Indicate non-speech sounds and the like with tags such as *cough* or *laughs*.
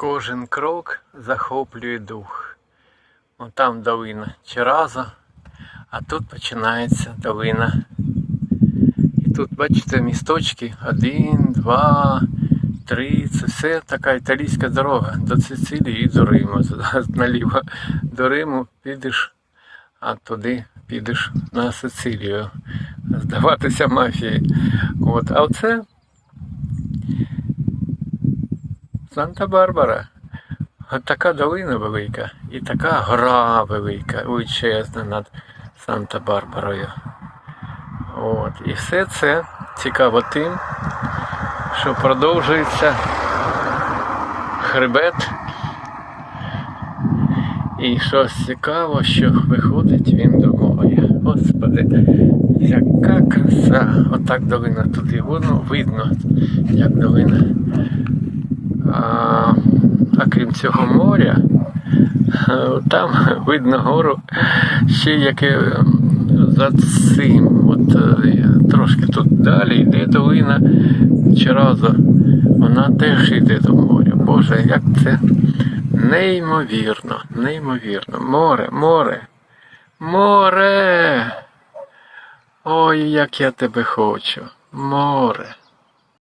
Кожен крок захоплює дух. Вон там долина Чераза, а тут починається долина. І тут, бачите, місточки один, два, три. Це все така італійська дорога до Сицилії і до Риму. *laughs* Наліво до Риму підеш, а туди підеш на Сицилію. Здаватися мафії. От, а оце Санта-Барбара. От така долина велика і така гора велика, величезна над Санта-Барбарою. От. І все це цікаво тим, що продовжується хребет. І щось цікаво, що виходить він до моря. Господи, яка краса! Отак долина туди воно видно, як долина. А, крім цього моря, е, там *laughs* видно гору ще яке за цим. От е, трошки тут далі йде долина Чераза. Вона теж йде до моря. Боже, як це неймовірно, неймовірно. Море, море, море. Ой, як я тебе хочу. Море.